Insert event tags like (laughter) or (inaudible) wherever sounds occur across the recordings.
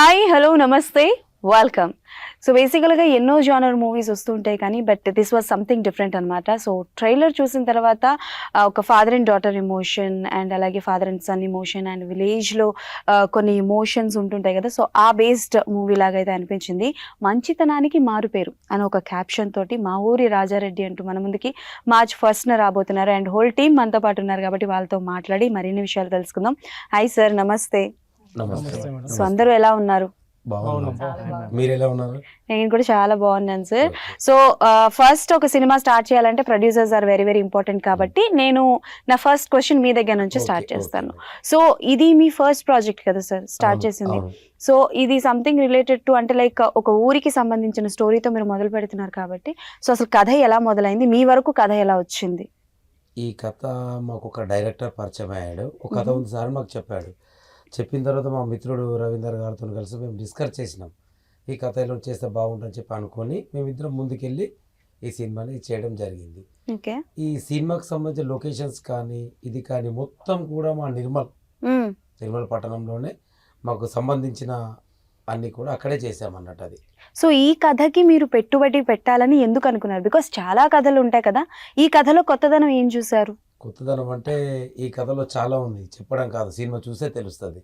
Hi hello namaste welcome so బేసికల్గా ఎన్నో genre movies వస్తుంటాయి కానీ but this was something different అనమాట సో ట్రైలర్ చూసిన తర్వాత ఒక father and daughter emotion and అలాగే father and son emotion and విలేజ్లో కొన్ని ఎమోషన్స్ ఉంటుంటాయి కదా. సో ఆ బేస్డ్ మూవీ లాగా అయితే అనిపించింది. మంచితనానికి మారుపేరు అని ఒక క్యాప్షన్ తోటి మా ఊరి రాజారెడ్డి అంటూ మన ముందుకి మార్చ్ ఫస్ట్న రాబోతున్నారు. అండ్ హోల్ టీమ్ మనతో పాటు ఉన్నారు కాబట్టి వాళ్ళతో మాట్లాడి మరిన్ని విషయాలు తెలుసుకుందాం. హాయ్ సార్ నమస్తే. సో అందరూ ఎలా ఉన్నారు. మీరు ఎలా ఉన్నారు? నేను కూడా చాలా బాగున్నాను సార్ సో ఫస్ట్ ఒక సినిమా స్టార్ట్ చేయాలంటే producers are very very important కాబట్టి నేను నా ఫస్ట్ క్వశ్చన్ మీ దగ్గర నుంచి స్టార్ట్ చేస్తాను. సో ఇది మీ ఫస్ట్ ప్రాజెక్ట్ కదా సార్ స్టార్ట్ చేసింది. సో ఇది సంథింగ్ రిలేటెడ్ టు అంటే లైక్ ఒక ఊరికి సంబంధించిన స్టోరీతో మీరు మొదలు పెడుతున్నారు కాబట్టి సో అసలు కథ ఎలా మొదలైంది? మీ వరకు కథ ఎలా వచ్చింది? ఈ కథ మాకు ఒక డైరెక్టర్ పరిచయం అయ్యాడు. ఒక కథ మ్మ్. ఉంది సార్ మాకు చెప్పాడు. చెప్పిన తర్వాత మా మిత్రుడు రవీందర్ గారితో కలిసి మేము డిస్కస్ చేసినాం. ఈ కథ ఇలా చేస్తే బాగుంటుందని చెప్పి అనుకొని మేమిద్దరం ముందుకెళ్ళి ఈ సినిమాని చేయడం జరిగింది. ఓకే. ఈ సినిమాకి సంబంధించిన లొకేషన్స్ కానీ ఇది కానీ మొత్తం కూడా మా నిర్మల్ నిర్మల్ పట్టణంలోనే మాకు సంబంధించిన అన్ని కూడా అక్కడే చేసామన్నట్టు అది. సో ఈ కథకి మీరు పెట్టుబడి పెట్టాలని ఎందుకు అనుకున్నారు? బికాస్ చాలా కథలు ఉంటాయి కదా. ఈ కథలో కొత్తదనం ఏం చూసారు కొత్తదనం అంటే ఈ కథలో చాలా ఉంది. చెప్పడం కాదు సినిమా చూసే తెలుస్తుంది.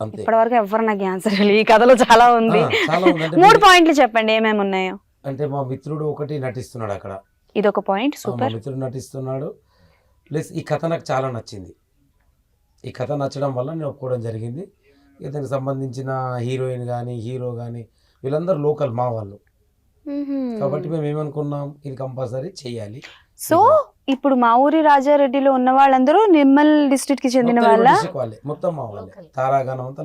అంతే. ఇప్పటివరకు ఎవరు నాకు ఆన్సర్ ఈ కథలో చాలా ఉంది. ఆ, చాలా ఉంది. అంటే మూడు పాయింట్లు చెప్పండి ఏమేమి ఉన్నాయో. అంటే మా మిత్రుడు ఒకటి నటిస్తున్నాడు అక్కడ. ఇది ఒక పాయింట్ మా సూపర్. మిత్రుడు నటిస్తున్నాడు. ప్లస్ ఈ కథ నాకు చాలా నచ్చింది. ఈ కథ నచ్చడం వల్ల నేను ఒప్పుకోవడం జరిగింది. ఇక దానికి సంబంధించిన హీరోయిన్ కానీ హీరో కానీ వీళ్ళందరూ లోకల్ మా వాళ్ళు. కాబట్టి మేము ఏమనుకున్నాం? ఇది కంపల్సరీ చేయాలి. సో ఇప్పుడు మా ఊరి రాజారెడ్డిలో ఉన్న వాళ్ళందరూ నిర్మల్ డిస్ట్రిక్ట్కి చెందిన వాళ్ళ? మొత్తం మా వాళ్ళే. తారాగణం అంతా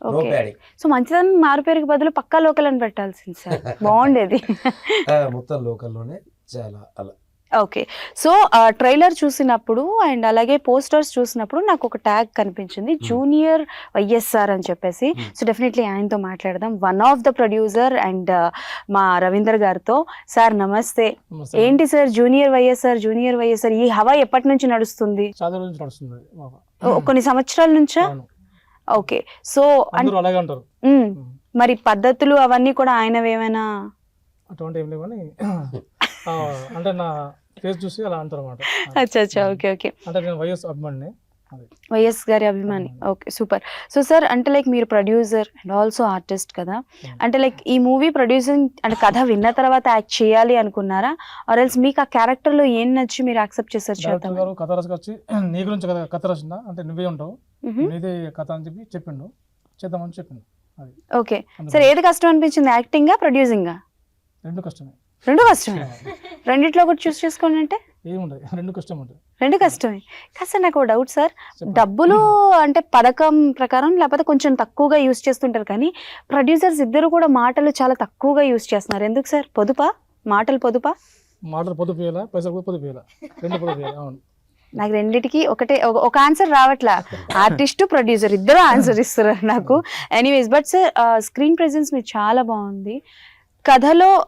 ఓకే. సో మంచిదనం మారు పేరుకి బదులు పక్కా లోకల్ అని పెట్టాల్సింది సార్. (laughs) బాగుండేది. (laughs) మొత్తం లోకల్లోనే చాలా అలా. ఓకే సో ట్రైలర్ చూసినప్పుడు అండ్ అలాగే పోస్టర్స్ చూసినప్పుడు నాకు ఒక ట్యాగ్ కనిపించింది జూనియర్ వైఎస్ఆర్ అని చెప్పేసి. Hmm. సో డెఫినెట్లీ ఆయనతో మాట్లాడదాం. One of the producer and మా రవీందర్ గారితో. సార్ నమస్తే. ఏంటి sir junior YSR junior YSR ఈ హవా ఎప్పటి నుంచి నడుస్తుంది. ఓ- కొన్ని సంవత్సరాల నుంచా. Okay so. మరి పద్ధతులు అవన్నీ కూడా ఆయనవేమైనా? అటువంటి ఏం (laughs) అంటే నా ఫేస్ చూసి అలా అంటారు అనమాట అచ్చా అచ్చా ఓకే ఓకే. అంటే నేను వైఎస్ అభిమాని వైఎస్ గారి అభిమాని. Okay super. సో సార్ అంటే లైక్ మీరు ప్రొడ్యూసర్ అండ్ ఆల్సో ఆర్టిస్ట్ కదా అంటే లైక్ ఈ మూవీ ప్రొడ్యూసింగ్ అంటే కథ విన్న తర్వాత యాక్ట్ చేయాలి అనుకున్నారా? ఆర్ ఎల్స్ మీకు ఆ క్యారెక్టర్లో ఏం నచ్చి మీరు యాక్సెప్ట్ చేశారు చేద్దాం గారు కథ వచ్చి (clears throat) నీ గురించి కథ కథ రాసిందా? అంటే నువ్వే ఉంటావు. నీదే కథ అని చెప్పి చెప్పిండు. చేద్దామని చెప్పిండు. ఓకే. సార్ ఏది కష్టం అనిపించింది? యాక్టింగా ప్రొడ్యూసింగా? రెండు కష్టమే. రెండు కష్టమే రెండిట్లో ఒకటి చూస్ చేసుకోండి అంటే? ఏముండదు. రెండు కష్టం ఉంటుంది. రెండు కష్టమే. కాదు సార్ నాకు డౌట్ సార్. డబ్బులు అంటే పథకం ప్రకారం లేకపోతే కొంచెం తక్కువగా యూస్ చేస్తుంటారు కానీ ప్రొడ్యూసర్స్ ఇద్దరు కూడా మాటలు చాలా తక్కువగా యూస్ చేస్తున్నారు. ఎందుకు సార్ పొదుపా? మాటలు పొదుపా? మాటలు పొదుపు చేయాలా? పైసలు కూడా పొదుపు చేయాలా? రెండు పొదుపు చేయాలి? అవును. నాకు రెండిటికి ఒకటే ఒక- ఆన్సర్ రావట్లా. ఆర్టిస్ట్ ప్రొడ్యూసర్ ఇద్దరు ఆన్సర్ ఇస్తారు నాకు. Anyways but sir screen presence మీరు చాలా బాగుంది. కథలో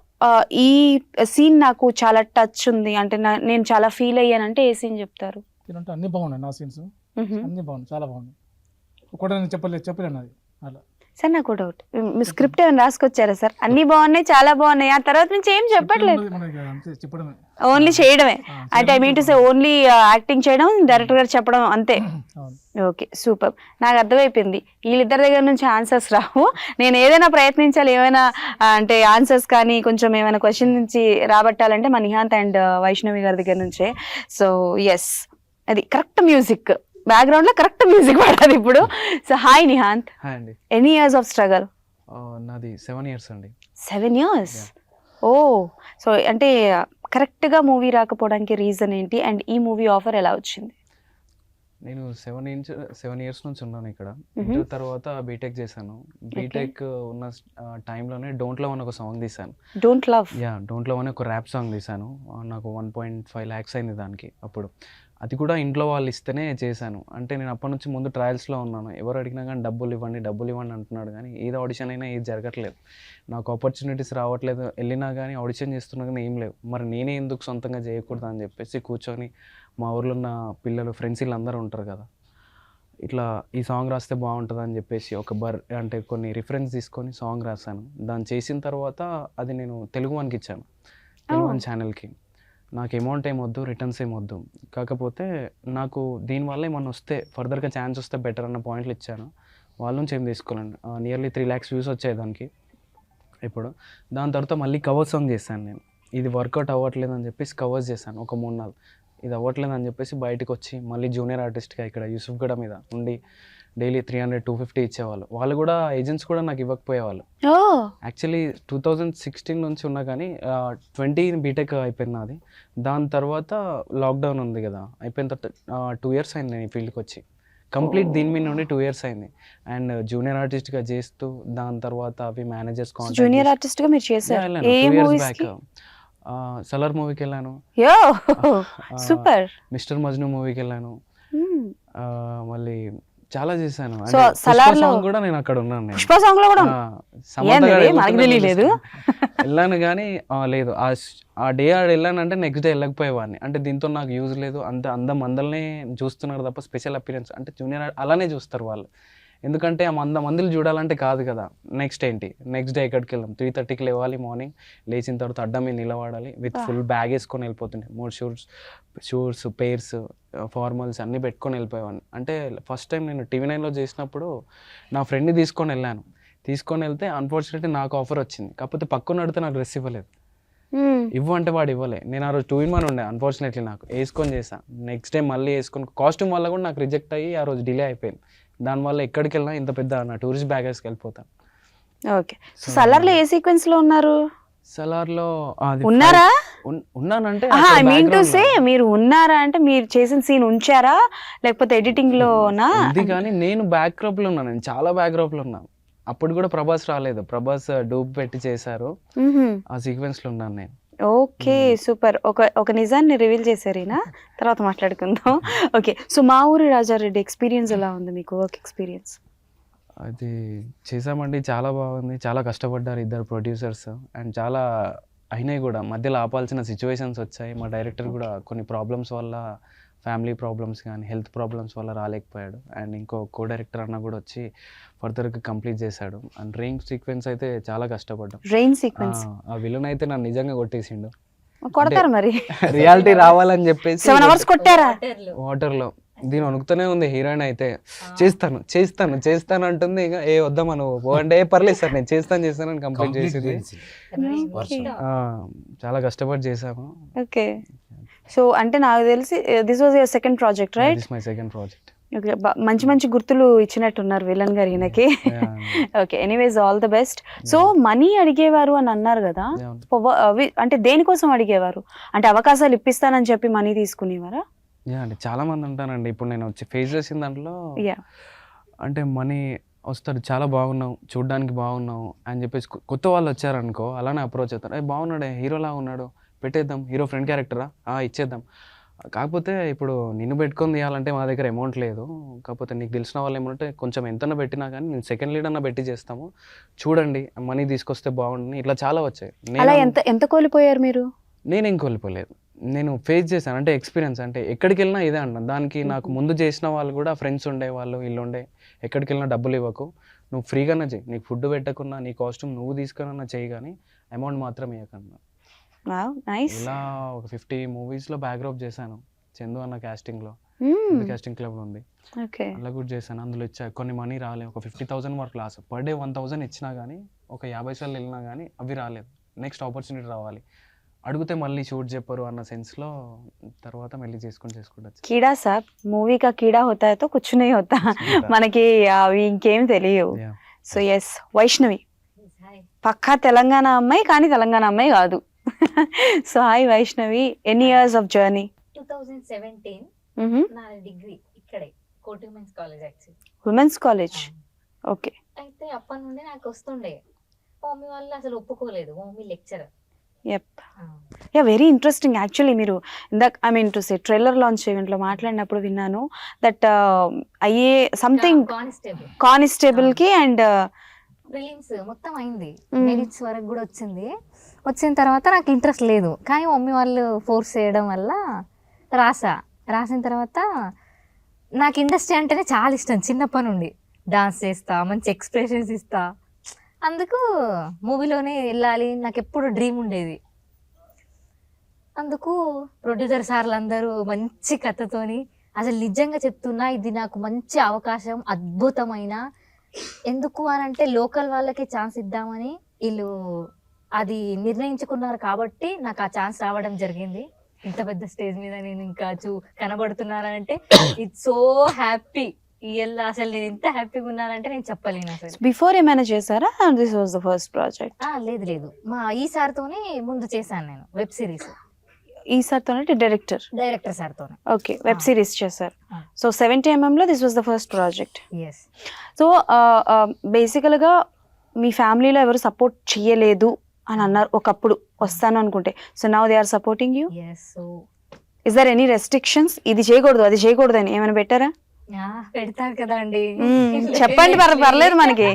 ఈ సీన్ నాకు చాలా టచ్ ఉంది. అంటే నేను చాలా ఫీల్ అయ్యానంటే ఏ సీన్ చెప్తారు? అన్ని బాగున్నాయి నా సీన్స్. అన్ని బాగున్నాయి చాలా బాగున్నాయి. ఒకటి నేను చెప్పలేదు చెప్పలేను అది. అలా. సార్ నాకు డౌట్ మీ స్క్రిప్ట్ ఏమైనా రాసుకొచ్చారా సార్ అన్ని బాగున్నాయి చాలా బాగున్నాయి. ఆ తర్వాత నుంచి ఏం చెప్పట్లేదు. ఓన్లీ చేయడమే. అంటే I mean to say only acting చేయడం డైరెక్టర్ గారు చెప్పడం అంతే. (clears throat) ఓకే సూపర్ నాకు అర్థమైపోయింది. వీళ్ళిద్దరి దగ్గర నుంచి ఆన్సర్స్ రావు. నేను ఏదైనా ప్రయత్నించాలి ఏమైనా అంటే ఆన్సర్స్ కానీ కొంచెం ఏమైనా క్వశ్చన్ నుంచి రాబట్టాలంటే మా నిహాంత్ అండ్ వైష్ణవి గారి దగ్గర నుంచే. సో ఎస్ అది కరెక్ట్ మ్యూజిక్ బ్యాక్గ్రౌండ్లో కరెక్ట్ మ్యూజిక్ పడాలి ఇప్పుడు. సో హాయ్ నిహాంత్ అండి. ఎనీ ఇయర్స్ ఆఫ్ స్ట్రగల్ నాది సెవెన్ ఇయర్స్ అండి. సెవెన్ ఇయర్స్ ఓ సో అంటే కరెక్ట్గా మూవీ రాకపోవడానికి రీజన్ ఏంటి? అండ్ ఈ మూవీ ఆఫర్ ఎలా వచ్చింది? నేను సెవెన్ ఇంచ్ సెవెన్ ఇయర్స్ నుంచి ఉన్నాను ఇక్కడ. ఇంటర్ తర్వాత బీటెక్ చేశాను. బీటెక్ ఉన్న టైంలోనే డోంట్ లవ్ అని ఒక సాంగ్ తీశాను. Don't love ya don't love అని ఒక ర్యాప్ సాంగ్ తీశాను. నాకు వన్ పాయింట్ ఫైవ్ ల్యాక్స్ అయింది దానికి అప్పుడు. అది కూడా ఇంట్లో వాళ్ళు ఇస్తేనే చేశాను. అంటే నేను అప్పటి నుంచి ముందు ట్రయల్స్లో ఉన్నాను. ఎవరు అడిగినా కానీ డబ్బులు ఇవ్వండి డబ్బులు ఇవ్వండి అంటున్నాడు కానీ ఏది ఆడిషన్ అయినా ఏది జరగట్లేదు. నాకు ఆపర్చునిటీస్ రావట్లేదు. వెళ్ళినా కానీ ఆడిషన్ చేస్తున్నా కానీ ఏం లేవు. మరి నేనే ఎందుకు సొంతంగా చేయకూడదు అని చెప్పేసి కూర్చొని మా ఊర్లో ఉన్న పిల్లలు ఫ్రెండ్స్ వీళ్ళందరూ ఉంటారు కదా. ఇట్లా ఈ సాంగ్ రాస్తే బాగుంటుంది అని చెప్పేసి ఒక బర్ అంటే కొన్ని రిఫరెన్స్ తీసుకొని సాంగ్ రాశాను. దాన్ని చేసిన తర్వాత అది నేను తెలుగు వన్కి ఇచ్చాను. తెలుగు వన్ ఛానల్కి నాకు అమౌంట్ ఏం వద్దు రిటర్న్స్ ఏం వద్దు. కాకపోతే నాకు దీనివల్ల ఏమన్నా వస్తే ఫర్దర్గా ఛాన్స్ వస్తే బెటర్ అన్న పాయింట్లు ఇచ్చాను. వాళ్ళ నుంచి ఏం తీసుకోలేండి నియర్లీ త్రీ ల్యాక్స్ వ్యూస్ వచ్చాయి దానికి. ఇప్పుడు దాని తర్వాత మళ్ళీ కవర్ సాంగ్ చేశాను నేను. ఇది వర్కౌట్ అవ్వట్లేదు అని చెప్పేసి కవర్స్ చేశాను ఒక మూడు నాలుగు. ఇది అవ్వట్లేదు అని చెప్పేసి బయటకు వచ్చి మళ్ళీ జూనియర్ ఆర్టిస్ట్గా ఇక్కడ యూసుఫ్గడ మీద ఉండి daily three hundred two fifty ఇచ్చేవాళ్ళు. వాళ్ళు కూడా ఏజెంట్స్ కూడా నాకు ఇవ్వకపోయేవాళ్ళు. యాక్చువల్లీ టూ థౌజండ్ సిక్స్టీన్ నుంచి ఉన్నా కానీ ట్వంటీ బీటెక్ అయిపోయింది నాది. దాని తర్వాత లాక్డౌన్ ఉంది కదా. అయిపోయిన తర్వాత టూ ఇయర్స్ అయింది నేను ఈ ఫీల్డ్కి వచ్చి. కంప్లీట్ దీని మీద నుండి టూ ఇయర్స్ అయింది. అండ్ జూనియర్ ఆర్టిస్ట్గా చేస్తూ దాని తర్వాత అవి మేనేజర్స్ జూనియర్ ఆర్టిస్ట్గా మీరు చేశారు. బ్యాక్ సలార్ మూవీకి వెళ్ళాను. సూపర్. మిస్టర్ మజ్ను మూవీకి వెళ్ళాను. ఆ, మళ్ళీ చాలా చేశాను. పుష్ప సలార్లో- కూడా నేను అక్కడ ఉన్నాను నేను. పుష్ప సాంగ్లో కూడా? మనకి తెలియలేదు. (laughs) వెళ్ళాను కానీ లేదు. ఆ స్- ఆ డే ఆడ వెళ్ళానంటే నెక్స్ట్ డే వెళ్ళకపోయేవాడిని. అంటే దీంతో నాకు యూజ్ లేదు. అంత అందం మందల్నే చూస్తున్నారు తప్ప స్పెషల్ అపీరెన్స్ అంటే జూనియర్ అలానే చూస్తారు వాళ్ళు. ఎందుకంటే ఆ మంద మందులు చూడాలంటే కాదు కదా. నెక్స్ట్ ఏంటి? నెక్స్ట్ డే ఎక్కడికి వెళ్దాం త్రీ థర్టీకి లేవాలి మార్నింగ్ లేచిన తర్వాత అడ్డం మీద నిలబడాలి. విత్. ఫుల్ బ్యాగ్ వేసుకొని వెళ్ళిపోతుండే. మూడు షూస్ షూస్ పేర్స్ ఫార్మల్స్ అన్నీ పెట్టుకొని వెళ్ళిపోయేవాడిని. అంటే ఫస్ట్ టైం నేను టీవీ నైన్లో చేసినప్పుడు నా ఫ్రెండ్ని తీసుకొని వెళ్ళాను. తీసుకొని వెళ్తే అన్ఫార్చునేట్లీ నాకు ఆఫర్ వచ్చింది. కాకపోతే పక్కన అడిగితే నాకు డ్రెస్ ఇవ్వలేదు. మ్మ్. ఇవ్వు అంటే వాడు ఇవ్వలే. నేను ఆ రోజు టూ ఇన్ వన్ ఉండే అన్ఫార్చునేట్లీ నాకు. వేసుకొని చేసా నెక్స్ట్ డే మళ్ళీ వేసుకొని కాస్ట్యూమ్ వల్ల కూడా నాకు రిజెక్ట్ అయ్యి ఆ రోజు డిలే అయిపోయింది. దానివల్ల ఎక్కడికి వెళ్ళినా ఇంత పెద్ద నా టూరిస్ట్ బ్యాగేజ్కి వెళ్ళిపోతాను. ఓకే. సో సలార్లో ఏ సీక్వెన్స్లో ఉన్నారు? సలార్లో ఉన్నారా? ఉన్- ఉన్నానంటే ఐ మీన్ టు సే మీరు ఉన్నారా? అంటే మీరు చేసిన సీన్ ఉంచారా? లేకపోతే ఎడిటింగ్ లోనా ఉంది కానీ నేను బ్యాక్లో ఉన్నాను. నేను చాలా బ్యాక్లో ఉన్నాను. అప్పుడు కూడా ప్రభాస్ రాలేదు. ప్రభాస్ డూప్ పెట్టి చేశారు. ఆ సీక్వెన్స్లో ఉన్నాను నేను. Okay super. ఒక ఒక నిజాన్ని రివీల్ చేశారు ఈయన. (laughs) తర్వాత మాట్లాడుకుందాం. ఓకే సో మా ఊరి రాజారెడ్డి ఎక్స్పీరియన్స్ ఎలా ఉంది మీకు వర్క్ ఎక్స్పీరియన్స్? అది చేసామండి చాలా బాగుంది. చాలా కష్టపడ్డారు ఇద్దరు ప్రొడ్యూసర్స్. అండ్ చాలా అయినాయి కూడా. మధ్యలో ఆపాల్సిన సిచ్యువేషన్స్ వచ్చాయి. మా డైరెక్టర్ కూడా కొన్ని ప్రాబ్లమ్స్ వల్ల ఫ్యామిలీ ప్రాబ్లమ్స్ కానీ హెల్త్ ప్రాబ్లమ్స్ వల్ల రాలేకపోయాడు. అండ్ ఇంకో కో డైరెక్టర్ అన్న కూడా వచ్చి ఫర్దర్గా కంప్లీట్ చేశాడు. అండ్ రేంజ్ సీక్వెన్స్ అయితే చాలా కష్టపడ్డాం. రెయిన్ ఆ, సీక్వెన్స్? ఆ విలన్ అయితే నన్ను నిజంగా కొట్టేసిండు. కొడతారు మరి? రియాలిటీ రావాలని చెప్పేసి సెవెన్ అవర్స్ కొట్టారా? వాటర్లో. దీని వణుకుతూనే ఉంది హీరోయిన్ అయితే. చేస్తాను చేస్తాను చేస్తాను అంటుంది. ఇక ఏ వద్దామా నువ్వు అంటే ఏ పర్లేదు సార్ నేను చేస్తాను చేస్తాను అని కంప్లీట్ చేసింది. చేసి. వర్షం. ఆ, చాలా కష్టపడి చేసాము ఓకే. సో అంటే నాకు తెలిసి this was your second project right this my second project okay మంచి మంచి గుర్తులు ఇచ్చినట్టున్నారు విలన్ గారు ఈయనకి. Okay anyways all the best so money అడిగేవారు అని అన్నారు కదా అవి అంటే దేనికోసం అడిగేవారు? అంటే అవకాశాలు ఇప్పిస్తానని చెప్పి మనీ తీసుకునేవారా? అంటే చాలా మంది ఉంటానండి ఇప్పుడు నేను వచ్చి ఫేస్ చేసిన దాంట్లో యా అంటే మనీ వస్తారు చాలా బాగున్నావు చూడ్డానికి బాగున్నావు అని చెప్పేసి కొత్త వాళ్ళు వచ్చారనుకో అలానే అప్రోచ్ అవుతారు. బాగున్నాడే హీరోలా ఉన్నాడు పెట్టేద్దాం. హీరో ఫ్రెండ్ క్యారెక్టరా? ఇచ్చేద్దాం. కాకపోతే ఇప్పుడు నిన్ను పెట్టుకొని తీయాలంటే మా దగ్గర అమౌంట్ లేదు. కాకపోతే నీకు తెలిసిన వాళ్ళు ఏమంటే కొంచెం ఎంతన్నా పెట్టినా కానీ నేను సెకండ్ లీడ్ అన్న పెట్టి చేస్తాము. చూడండి మనీ తీసుకొస్తే బాగుంటుంది. ఇట్లా చాలా వచ్చాయి. అలా నేను- ఎంత ఎంత కోల్పోయారు మీరు? నేనేం కోల్పోలేదు. నేను ఫేస్ చేశాను. అంటే ఎక్స్పీరియన్స్ అంటే ఎక్కడికి వెళ్ళినా ఇదే అన్న దానికి నాకు ముందు చేసిన వాళ్ళు కూడా ఫ్రెండ్స్ ఉండే వాళ్ళు వీళ్ళు ఉండే. ఎక్కడికి వెళ్ళినా డబ్బులు ఇవ్వకు. నువ్వు ఫ్రీగానే చేయి నీకు ఫుడ్ పెట్టకున్నా నీ కాస్ట్యూమ్ నువ్వు తీసుకున్నా చేయి కానీ అమౌంట్ మాత్రం ఇవ్వకన్నా నైస్. ఇలా ఒక ఫిఫ్టీ మూవీస్లో బ్యాక్ డ్రాప్ చేశాను చందు అన్న కాస్టింగ్లో. Hmm. కాస్టింగ్ క్లబ్ ఉంది. ఓకే. అలా గుడ్ చేశాను అందులో ఇచ్చా కొన్ని మనీ రాలేదు ఒక ఫిఫ్టీ థౌసండ్ వరకు loss per day one thousand ఇచ్చినా కానీ ఒక యాభై సార్లు వెళ్ళినా కానీ అవి రాలేదు. నెక్స్ట్ ఆపర్చునిటీ రావాలి. అడిగితే మళ్ళీ షూట్ చెప్పరు అన్న సెన్స్లో తర్వాత మళ్ళీ చేసుకుని చేసుకుంటారు కీడా సార్ మూవీ కా కీడా హోతా తో కూర్చునే హోతా. మనకి అవి ఇంకేం తెలియవు. So yes Vaishnavi. పక్కా తెలంగాణ అమ్మాయి కానీ తెలంగాణ అమ్మాయి కాదు. సో హాయ్ వైష్ణవి ఎన్ని years of journey two thousand seventeen నా డిగ్రీ ఇక్కడే Koti women's college actually. Women's college? Okay. అయితే అప్పటి నుండి నాకు వస్తుండే. మమ్మీ వాళ్ళు అసలు ఒప్పుకోలేదు మమ్మీ లెక్చరర్. ఎప్ యా వెరీ ఇంట్రెస్టింగ్ యాక్చువల్లీ మీరు ఇందాక I mean to say trailer launch ఈవెంట్లో మాట్లాడినప్పుడు విన్నాను దట్ అయ్యే సంథింగ్ కానిస్టేబుల్ కానిస్టేబుల్కి అండ్ ప్రిలిమ్స్ మొత్తం అయింది. మెరిట్స్ వరకు కూడా వచ్చింది. వచ్చిన తర్వాత నాకు ఇంట్రెస్ట్ లేదు. కానీ మమ్మీ వాళ్ళు ఫోర్స్ చేయడం వల్ల రాసా. రాసిన తర్వాత నాకు ఇండస్ట్రీ అంటేనే చాలా ఇష్టం చిన్నప్పటి నుండి. డాన్స్ చేస్తా మంచి ఎక్స్ప్రెషన్స్ ఇస్తా. అందుకు మూవీలోనే వెళ్ళాలి. నాకు ఎప్పుడు డ్రీమ్ ఉండేది. అందుకు ప్రొడ్యూసర్ సార్లు అందరూ మంచి కథతోని అసలు నిజంగా చెప్తున్నా ఇది నాకు మంచి అవకాశం అద్భుతమైన. ఎందుకు అని అంటే లోకల్ వాళ్ళకే ఛాన్స్ ఇద్దామని వీళ్ళు అది నిర్ణయించుకున్నారు కాబట్టి నాకు ఆ ఛాన్స్ రావడం జరిగింది. ఇంత పెద్ద స్టేజ్ మీద నేను ఇంకా చూ కనబడుతున్నానంటే ఇట్స్ సో హ్యాపీ ఇయల్ల అసలు నేను ఎంత హ్యాపీగా ఉన్నానంటే నేను చెప్పలేను అసలు. బిఫోర్ ఏమైనా చేశారా? This was the first project ఆ, లేదు లేదు. మా ఈ సార్తోనే ముందు చేశాను నేను వెబ్ సిరీస్. ఈ సార్తో director director సార్తోనే. Okay web. Series చేశారు. So seventy ఎంఎంలో this was the first project yes so బేసికల్గా మీ ఫ్యామిలీలో ఎవరు సపోర్ట్ చేయలేదు. అని అన్నారు ఒకప్పుడు వస్తాను అనుకుంటే. So now they are supporting you so is there any restrictions ఇది చేయకూడదు అది చేయకూడదు అని ఏమైనా పెట్టారా? పెడతారు కదా అండి. చెప్పండి పర్ పర్లేదు మనకి.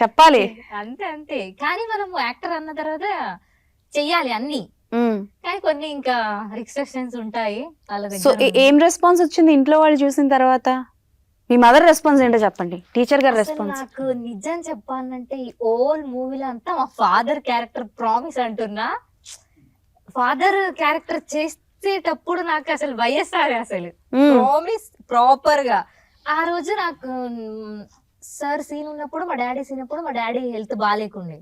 చెప్పాలి. అంతే అంతే. కానీ మనం యాక్టర్ అన్న తర్వాత చెయ్యాలి అన్ని. కానీ కొన్ని ఇంకా రిస్ట్రిక్షన్స్ ఉంటాయి. సో ఏం రెస్పాన్స్ వచ్చింది ఇంట్లో వాళ్ళు చూసిన తర్వాత? మీ మదర్ రెస్పాన్స్ ఏంటో చెప్పండి. టీచర్ గారి రెస్పాన్స్. నాకు నిజం చెప్పాలంటే ఈ ఓల్ మూవీలో అంతా మా ఫాదర్ క్యారెక్టర్ ప్రామిస్ అంటున్నా. ఫాదర్ క్యారెక్టర్ చేసేటప్పుడు నాకు అసలు వైఎస్ఆర్ అసలు. ప్రామిస్ ప్రాపర్గా ఆ రోజు నాకు సార్ సీన్ ఉన్నప్పుడు మా డాడీ సీన్ అప్పుడు మా డాడీ హెల్త్ బాగాలేకుండే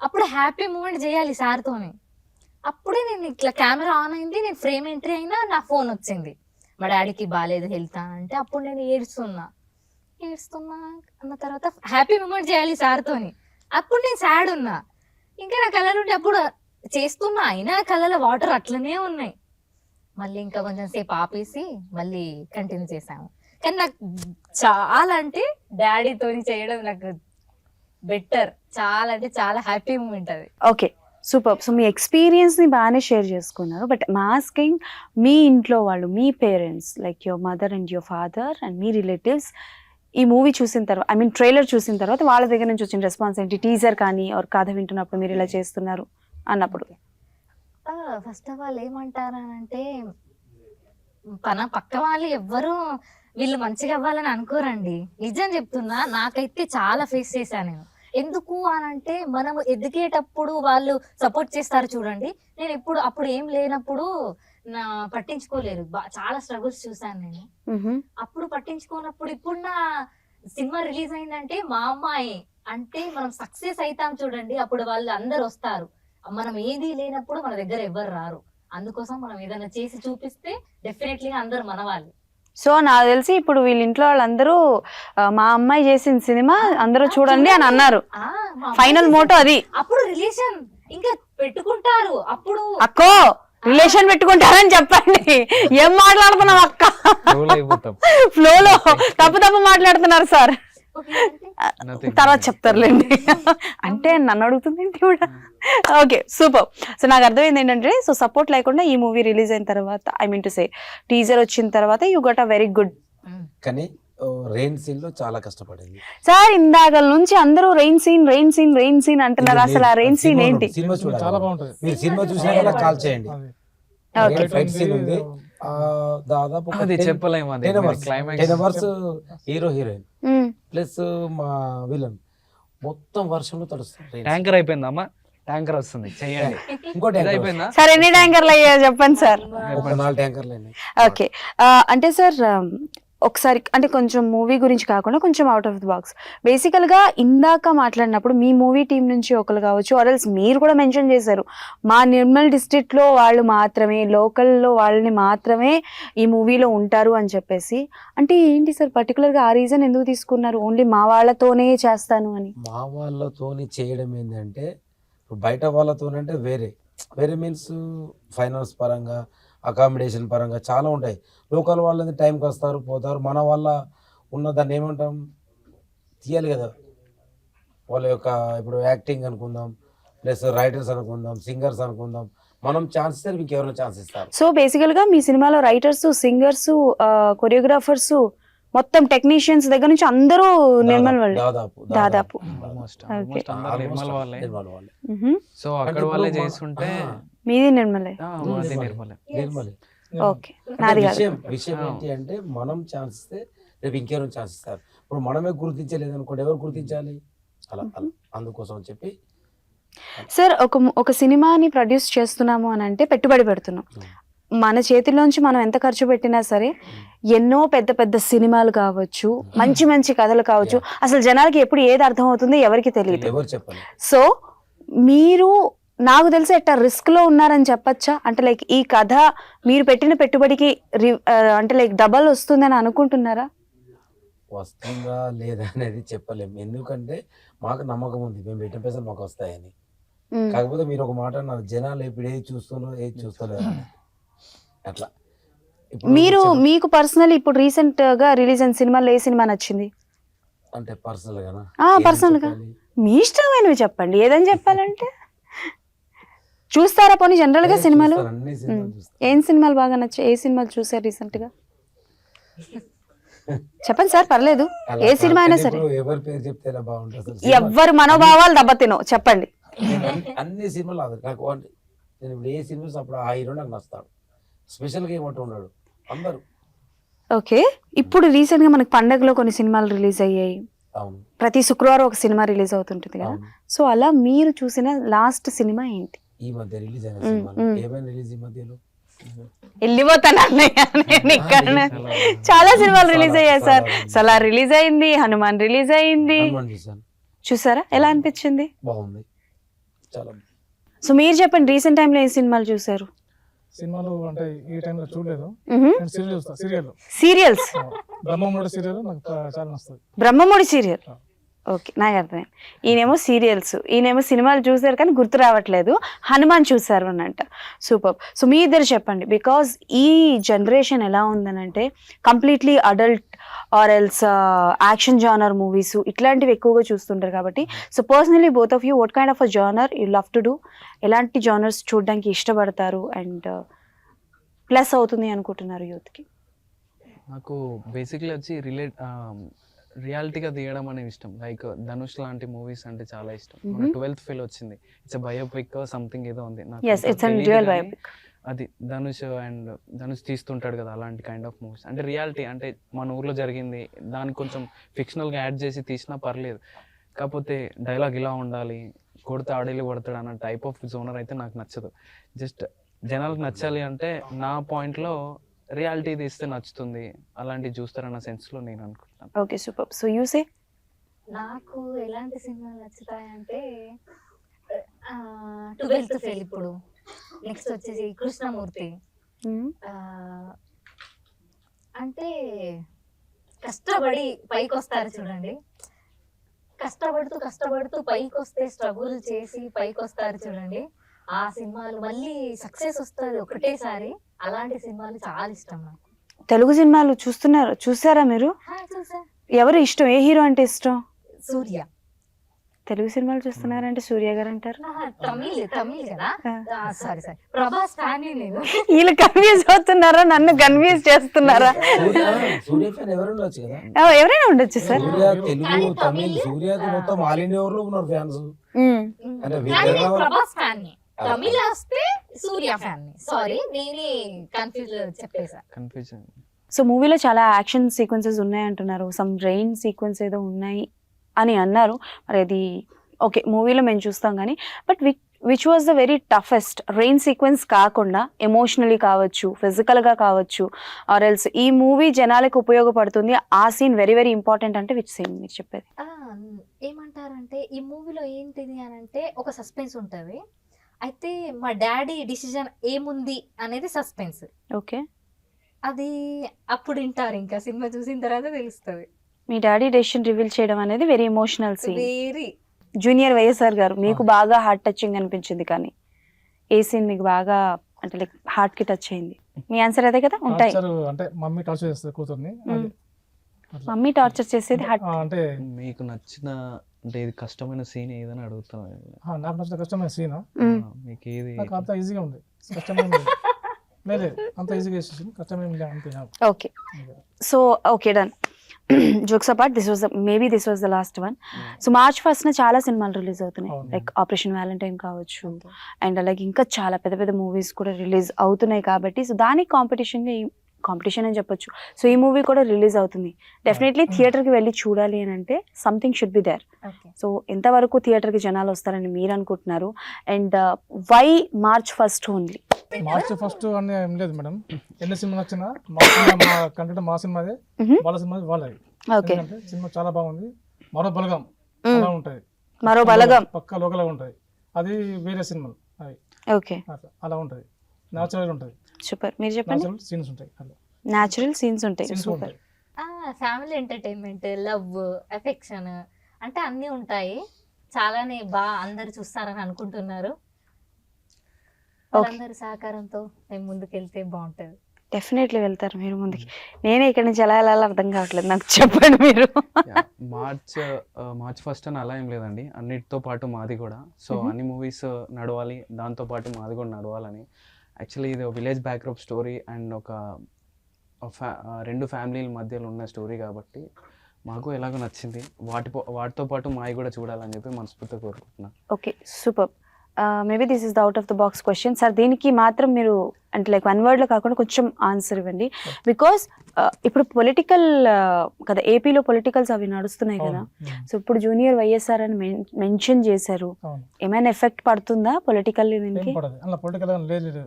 అప్పుడు హ్యాపీ మూమెంట్ చేయాలి సార్ తోని అప్పుడే నేను ఇట్లా కెమెరా ఆన్ అయింది నేను ఫ్రేమ్ ఎంట్రీ అయినా నా ఫోన్ వచ్చింది. మా డాడీకి బాగాలేదు హెల్త్ అంటే అప్పుడు నేను ఏడుస్తున్నా. ఏడుస్తున్నా అన్న తర్వాత హ్యాపీ మూమెంట్ చేయాలి సార్తోని. అప్పుడు నేను సాడ్ ఉన్నా. ఇంకా నా కలర్ ఉంటే అప్పుడు చేస్తున్నా. అయినా కళ్ళలో వాటర్ అట్లనే ఉన్నాయి. మళ్ళీ ఇంకా కొంచెం సేపు ఆపేసి మళ్ళీ కంటిన్యూ చేసాము కానీ నాకు చాలా అంటే డాడీతో చేయడం నాకు బెటర్. చాలా అంటే చాలా హ్యాపీ మూమెంట్ అది. ఓకే. సూపర్ సో మీ ఎక్స్పీరియన్స్ని బాగానే షేర్ చేసుకున్నారు. బట్ మాస్కింగ్ మీ ఇంట్లో వాళ్ళు మీ parents like your mother and your father and me relatives ఈ మూవీ చూసిన తర్వాత ఐ మీన్ ట్రైలర్ చూసిన తర్వాత వాళ్ళ దగ్గర నుంచి వచ్చిన రెస్పాన్స్ ఏంటి? టీజర్ కానీ ఆర్ కథ వింటున్నప్పుడు మీరు ఇలా చేస్తున్నారు అన్నప్పుడు. ఫస్ట్ ఆఫ్ ఆల్ ఏమంటారనంటే పన పక్క వాళ్ళు ఎవ్వరు వీళ్ళు మంచిగా అవ్వాలని అనుకోరండి. నిజం చెప్తున్నా నాకైతే చాలా ఫేస్ చేశాను నేను. ఎందుకు అని అంటే మనం ఎదిగేటప్పుడు వాళ్ళు సపోర్ట్ చేస్తారు చూడండి. నేను ఎప్పుడు అప్పుడు ఏం లేనప్పుడు నా పట్టించుకోలేరు బా- చాలా స్ట్రగుల్స్ చూసాను నేను. అప్పుడు పట్టించుకోనప్పుడు ఇప్పుడు నా సినిమా రిలీజ్ అయిందంటే మా అమ్మాయి. అంటే మనం సక్సెస్ అవుతాం చూడండి. అప్పుడు వాళ్ళు అందరు వస్తారు. మనం ఏది లేనప్పుడు మన దగ్గర ఎవ్వరు రారు. అందుకోసం మనం ఏదైనా చేసి చూపిస్తే డెఫినెట్లీ అందరు మన వాళ్ళు సో నాకు తెలిసి ఇప్పుడు వీళ్ళ ఇంట్లో వాళ్ళందరూ మా అమ్మాయి చేసిన సినిమా అందరూ చూడండి అని అన్నారు. ఫైనల్ మోటో అది. అప్పుడు రిలేషన్ ఇంకా పెట్టుకుంటారు. అప్పుడు అక్కో రిలేషన్ పెట్టుకుంటారని చెప్పండి. ఏం మాట్లాడుతున్నావు అక్క? అయిపోతాం ఫ్లోలో తప్పు తప్పు మాట్లాడుతున్నారు సార్. తర్వాత. చెప్తారులేండి. (laughs) అంటే నన్ను అడుగుతుంది ఏంటి కూడా? Okay super. సో నాకు అర్థమైంది ఏంటంటే సో సపోర్ట్ లేకుండా ఈ మూవీ రిలీజ్ అయిన తర్వాత I mean to say teaser వచ్చిన తర్వాత you got a very good కానీ రెయిన్ సీన్లో చాలా కష్టపడింది. సార్ ఇందాక నుంచి అందరూ rain scene rain scene rain scene అంటున్నారు అసలు ఆ రెయిన్ సీన్ ఏంటి? సినిమా చాలా చూడాలి బాగుంటుంది. మీరు సినిమా చూసినా కదా కాల్ చేయండి. ఫైట్ సీన్ ఉంది. దాదాపు అది చెప్పలేము ten hours hero heroine. Plus మా విలన్ మొత్తం వర్షంలో తడుస్తుంది ట్యాంకర్ అయిపోయిందమ్మా ట్యాంకర్ వస్తుంది. చెయ్యండి. ఇంకోటి ఇది anchor. అయిపోయిందా సార్ ఎన్ని ట్యాంకర్లు అయ్యాయో చెప్పండి సార్ ఒక నాలుగు ట్యాంకర్లు ఓకే. అంటే సార్ ఒకసారి అంటే కొంచెం మూవీ గురించి కాకుండా కొంచెం అవుట్ ఆఫ్ ది బాక్స్ బేసికల్గా ఇందాక మాట్లాడినప్పుడు మీ మూవీ టీం నుంచి ఒకరు కావచ్చు ఆర్ఎల్స్ మీరు కూడా మెన్షన్ చేశారు. మా నిర్మల్ డిస్ట్రిక్ట్లో వాళ్ళు మాత్రమే లోకల్లో వాళ్ళని మాత్రమే ఈ మూవీలో ఉంటారు అని చెప్పేసి. అంటే ఏంటి సార్? పర్టికులర్గా ఆ రీజన్ ఎందుకు తీసుకున్నారు? ఓన్లీ మా వాళ్ళతోనే చేస్తాను అని. మా వాళ్ళతోని చేయడం ఏంటంటే బయట వాళ్ళతోనంటే వేరే. వేరే మీన్స్ ఫైనాన్స్ పరంగా అకామిడేషన్ పరంగా చాలా ఉంటాయి. లోకల్ వాళ్ళది టైంకి వస్తారు పోతారు. మన వాళ్ళ ఉన్న దాన్ని ఏమంటాం? తీయాలి కదా. వాళ్ళ యొక్క ఇప్పుడు యాక్టింగ్ అనుకుందాం ప్లస్ రైటర్స్ అనుకుందాం సింగర్స్ అనుకుందాం. మనం ఛాన్స్ ఇస్తే మీకు ఎవరైనా ఛాన్స్ ఇస్తారు. సో బేసికల్గా మీ సినిమాలో రైటర్స్ సింగర్స్ కొరియోగ్రాఫర్స్ మొత్తం టెక్నీషియన్స్ దగ్గర నుంచి అందరూ నిర్మల్ వాళ్ళే. దాదాపు దాదాపు. సో అక్కడ వాళ్ళే ఆ, మీది నిర్మలే. ఓకే. నాది విషయం విషయం ఏంటి అంటే మనం ఛాన్స్ ఇస్తే రేపు ఇంకెవరు ఛాన్స్ ఇస్తారు. ఇప్పుడు మనమే గుర్తించలేదు అనుకోండి ఎవరు గుర్తించాలి? అలా అలా. అందుకోసం అని చెప్పి. సార్ ఒక ఒక సినిమాని ప్రొడ్యూస్ చేస్తున్నాము అని అంటే పెట్టుబడి పెడుతున్నాం. మన చేతిలోంచి మనం ఎంత ఖర్చు పెట్టినా సరే ఎన్నో పెద్ద పెద్ద సినిమాలు కావచ్చు మంచి మంచి కథలు కావచ్చు. అసలు జనాలకి ఎప్పుడు ఏది అర్థం అవుతుందో ఎవరికి తెలియదు సో మీరు నాకు తెలిసి ఎట్లా రిస్క్లో ఉన్నారని చెప్పచ్చా? అంటే లైక్ ఈ కథ మీరు పెట్టిన పెట్టుబడికి అంటే లైక్ డబల్ వస్తుందని అనుకుంటున్నారా? వస్తుందా లేదా అనేది చెప్పలేము ఎందుకంటే మాకు నమ్మకం ఉంది. మేము పెట్టిన పైసలు మాకు వస్తాయని. కాకపోతే మీరు ఒక మాట అన్నారు జనాలు ఇప్పుడు ఏది చూస్తున్నారో ఏది చూస్తలేరు అని. అట్లా. మీరు మీకు పర్సనల్ ఇప్పుడు రీసెంట్గా రిలీజ్ అయిన సినిమాలో ఏ సినిమా నచ్చింది? అంటే పర్సనల్ ఏది personal గా. మీ ఇష్టమైనవి చెప్పండి. ఏదని చెప్పాలంటే? చూస్తారా పోనీ జనరల్గా సినిమాలు. ఏం సినిమాలు బాగా నచ్చాయి? ఏ సినిమాలు చూసారు రీసెంట్గా? చెప్పండి సార్ పర్లేదు. ఏ సినిమా అయినా. సరే. ఎవరి పేరు చెప్తే బాగుంటుంది మనోభావాలు దెబ్బతినో చెప్పండి. నేను అన్ని- సినిమాలు అది నాకు అంటే నేను ఇప్పుడు ఏ సినిమాస్ అప్పుడు ఆ హీరో నాకు నచ్చుతాడు. స్పెషల్గా ఏమంటూ ఉన్నాడు అందరూ. ఓకే. ఇప్పుడు రీసెంట్గా మనకి పండగలో కొన్ని సినిమాలు రిలీజ్ అయ్యాయి. ప్రతి శుక్రవారం ఒక సినిమా రిలీజ్ అవుతుంటుంది కదా. సో అలా మీరు చూసిన లాస్ట్ సినిమా ఏంటి? ఈ మధ్య రిలీజ్ అయిన సినిమాలు. ఏమైనా రిలీజ్ ఈ మధ్యలో? వెళ్ళిపోతాను అన్నయ్య నేను ఇక్కడ చాలా సినిమాలు రిలీజ్ అయ్యాయి సార్. సలా రిలీజ్ అయింది హనుమాన్ రిలీజ్ అయింది. చూసారా? ఎలా అనిపించింది? బాగుంది. చాలా సో మీరు చెప్పండి రీసెంట్ టైంలో ఏ సినిమాలు చూసారు సినిమాలు అంటే ఈ టైంలో చూడలేదు. సీరియల్ సీరియల్స్ బ్రహ్మముడి సీరియల్ నాకు చాలా నచ్చుతుంది. బ్రహ్మముడి సీరియల్ ఓకే నాకు అర్థమైంది. ఈయనేమో సీరియల్స్ ఈయనేమో సినిమాలు చూసారు కానీ గుర్తు రావట్లేదు. హనుమాన్ చూసారు అని అంట సూపర్. సో మీ ఇద్దరు చెప్పండి బికాజ్ ఈ జనరేషన్ ఎలా ఉందనంటే completely adult or else action genre movies ఇట్లాంటివి ఎక్కువగా చూస్తుంటారు కాబట్టి so personally both of you what kind of a genre you love to do ఎలాంటి జానర్స్ చూడడానికి ఇష్టపడతారు? అండ్ ప్లస్ uh, అవుతుంది అనుకుంటున్నారు యూత్కి? నాకు బేసిక్లీ వచ్చి రిలేట్ రియాలిటీగా తీయడం అనేది ఇష్టం. లైక్ ధనుష్ లాంటి మూవీస్ అంటే చాలా ఇష్టం. ట్వెల్త్ ఫెయిల్ వచ్చింది. ఇట్స్ బయోపిక్ సంథింగ్ ఏదో ఉంది. అది ధనుష్ అండ్ ధనుష్ తీస్తుంటాడు కదా అలాంటి కైండ్ ఆఫ్ మూవీస్ అంటే రియాలిటీ అంటే మన ఊర్లో జరిగింది. దానికి కొంచెం ఫిక్షనల్గా యాడ్ చేసి తీసినా పర్లేదు. కాకపోతే డైలాగ్ ఇలా ఉండాలి కొడితే ఆడేలి కొడతాడు అన్న టైప్ ఆఫ్ జోనర్ అయితే నాకు నచ్చదు. జస్ట్ జనాలకు నచ్చాలి అంటే నా పాయింట్లో రియాలిటీ తీస్తే నచ్చుతుంది. అలాంటివి చూస్తారన్న సెన్స్లో నేను అనుకుంటాను okay super. So you say? నాకు ఎలాంటి సినిమాలు నచ్చుతాయంటే ట్వెల్త్ ఫెయిల్ ఇప్పుడు. నెక్స్ట్ వచ్చేసి కృష్ణమూర్తి. అంటే కష్టపడి పైకి వస్తారు చూడండి. కష్టపడుతూ కష్టపడుతూ పైకి వస్తే స్ట్రగుల్ చేసి పైకి వస్తారు చూడండి. ఆ సినిమాలు మళ్ళీ సక్సెస్ వస్తుంది ఒకటేసారి. అలాంటి సినిమాలు చాలా ఇష్టం నాకు. తెలుగు సినిమాలు చూస్తున్నారు చూసారా మీరు? ఎవరు ఇష్టం? ఏ హీరో అంటే ఇష్టం? సూర్య. తెలుగు సినిమాలు చూస్తున్నారంటే సూర్య గారు అంటారు. తమిళ్ తమిళ్ కదా. Sorry sorry. ప్రభాస్ ఫ్యాన్ నేను. వీళ్ళు కన్ఫ్యూజ్ అవుతున్నారా? నన్ను కన్ఫ్యూజ్ చేస్తున్నారా? సూర్య సూర్య ఫ్యాన్ ఎవరు ఉండొచ్చు కదా? ఆ, ఎవరైనా ఉండొచ్చు సార్. సూర్య తెలుగు తమిళ్ సూర్యకి మొత్తం ఆల్ ఇండియా ఉన్నారు ఫ్యాన్స్. అంటే ప్రభాస్ ఫ్యాన్ తమిళ వస్తే సూర్య ఫ్యాన్. సారీ నేనే కన్ఫ్యూజ్ చెప్పేసా. కన్ఫ్యూజన్ సో మూవీలో చాలా యాక్షన్ సీక్వెన్సెస్ ఉన్నాయి అంటున్నారు సమ్ రెయిన్ సీక్వెన్స్ ఏదో ఉన్నాయి అని అన్నారు. మరి అది ఓకే మూవీలో మేము చూస్తాం కానీ. But which which was the very toughest rain sequence కాకుండా ఎమోషనలీ కావచ్చు ఫిజికల్గా కావచ్చు ఆర్ ఎల్స్ ఈ మూవీ జనాలకు ఉపయోగపడుతుంది. ఆ సీన్ వెరీ వెరీ ఇంపార్టెంట్ అంటే విచ్ సీన్ మీరు చెప్పేది. ఆ, ఏమంటారంటే ఈ మూవీలో ఏంటిది అని అంటే ఒక సస్పెన్స్ ఉంటది. అయితే మా డాడీ డిసిజన్ ఏముంది అనేది సస్పెన్స్. ఓకే. అది అప్పుడు వింటారు ఇంకా సినిమా చూసిన తర్వాత తెలుస్తుంది. మీ డాడీ డెసిషన్ రివీల్ చేయడం అనేది very emotional scene very junior YSR గారు మీకు బాగా హార్ట్ టచింగ్ అనిపించింది కానీ ఏ సీన్ మీకు బాగా అంటే లైక్ హార్ట్కి టచ్ అయింది? మీ ఆన్సర్ అదే కదా? ఉంటాయి. అంటే మమ్మీ టార్చర్ చేస్తుంది కూతుర్ని. మమ్మీ టార్చర్ చేసేది అంటే మీకు నచ్చిన అంటే ఇది కష్టమైన సీన్ ఏదని అడుగుతాను ఆ, నాకు నచ్చిన కష్టమైన సీన్. మీకు ఏది నాకు అంత ఈజీగా ఉంది. కష్టమైన లేదు అంత ఈజీగా చేసేసి కష్టమైన అంతే. Okay. So okay done. Jokes apart this was maybe this was the last one so March first చాలా సినిమాలు రిలీజ్ అవుతున్నాయి. లైక్ ఆపరేషన్ వ్యాలంటైన్ కావచ్చు అండ్ అలాగే ఇంకా చాలా పెద్ద పెద్ద మూవీస్ కూడా రిలీజ్ అవుతున్నాయి కాబట్టి సో దానికి కాంపిటీషన్ కాంపిటీషన్ అని చెప్పొచ్చు. సో ఈ మూవీ కూడా రిలీజ్ అవుతుంది. డెఫినెట్లీ. థియేటర్కి వెళ్ళి చూడాలి అని అంటే something should be there so ఎంతవరకు థియేటర్కి జనాలు వస్తారని మీరు అనుకుంటున్నారు? And why March first only March first అని ఏం లేదు మేడం. ఎన్ని సినిమా వచ్చినా మా (coughs) సినిమా మా కంటే మా సినిమాదే. వాళ్ళ సినిమా వాళ్ళది. సినిమా చాలా బాగుంది. మరో బలగం అలా ఉంటుంది. మరో బలగం. పక్క లోకల్ ఉంటుంది. అది వేరే సినిమాలు. అవి ఓకే. అలా ఉంటుంది. న్యాచురల్ ఉంటుంది. సూపర్. మీరు చెప్పండి. సీన్స్ ఉంటాయి. అలా న్యాచురల్ సీన్స్ ఉంటాయి. Super family entertainment love affection అంటే అన్నీ ఉంటాయి. చాలానే బాగా అందరు చూస్తారని అనుకుంటున్నారు. వాళ్ళందరి సహకారంతో మేము ముందుకెళ్తే బాగుంటది. డెఫినెట్లీ వెళ్తారు మీరు ముందుకి. నేనే ఇక్కడి నుంచి ఎలా వెళ్ళాలో అర్థం కావట్లేదు. నాకు చెప్పండి మీరు. మార్చ్ మార్చ్ ఫస్ట్ అని అలా ఏం లేదండి. అన్నిటితో పాటు మాది కూడా. సో. అన్ని మూవీస్ నడవాలి. దాంతో పాటు మాది కూడా నడవాలని. యాక్చువల్లీ ఇది విలేజ్ బ్యాక్డ్రాప్ స్టోరీ అండ్ ఒక ఫ్యా రెండు ఫ్యామిలీల మధ్యలో ఉన్న స్టోరీ కాబట్టి మాకు ఎలాగో నచ్చింది. వాటి వాటితో పాటు మావి కూడా చూడాలని చెప్పి మనస్ఫూర్తిగా కోరుకుంటున్నాను. Okay super. Maybe this is the out of the box question. Sir దీనికి మాత్రం మీరు అంటే లైక్ వన్ వర్డ్లో కాకుండా కొంచెం ఆన్సర్ ఇవ్వండి. బికాస్ ఇప్పుడు పొలిటికల్ కదా ఏపీలో పొలిటికల్స్ అవి నడుస్తున్నాయి కదా. సో ఇప్పుడు జూనియర్ వైఎస్ఆర్ అని మెన్షన్ చేశారు. ఏమైనా ఎఫెక్ట్ పడుతుందా పొలిటికల్ దీనికి? ఏం పడదు. అలా పొలిటికల్గా లేదు. లేదు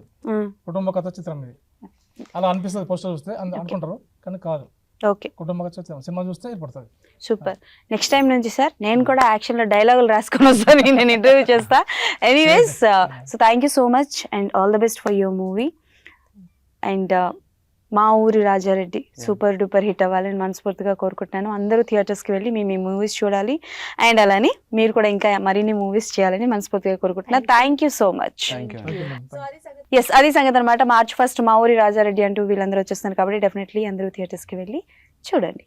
కుటుంబ కథ చిత్రం ఇది. అలా అనిపిస్తుంది పోస్టర్ చూస్తే అనుకుంటారు కానీ కాదు. ఓకే. కుటుంబ సినిమా చూస్తే పడుతుంది సూపర్. నెక్స్ట్ టైం నుంచి సార్ నేను కూడా యాక్షన్లో డైలాగులు రాసుకొని వస్తాను నేను ఇంటర్వ్యూ చేస్తా. Anyways so thank you so much and all the best for your movie and మా ఊరి రాజారెడ్డి సూపర్ డూపర్ హిట్ అవ్వాలని మనస్ఫూర్తిగా కోరుకుంటున్నాను. అందరూ థియేటర్స్కి వెళ్ళి మీ మీ మూవీస్ చూడాలి. అండ్ అలానే మీరు కూడా ఇంకా మరిన్ని మూవీస్ చేయాలని మనస్ఫూర్తిగా కోరుకుంటున్నాను thank you so much yes అది సంగతి అనమాట మార్చ్ ఫస్ట్ మా ఊరి రాజారెడ్డి అంటూ వీళ్ళందరూ వచ్చేస్తున్నారు. కాబట్టి డెఫినెట్లీ అందరూ థియేటర్స్కి వెళ్ళి చూడండి.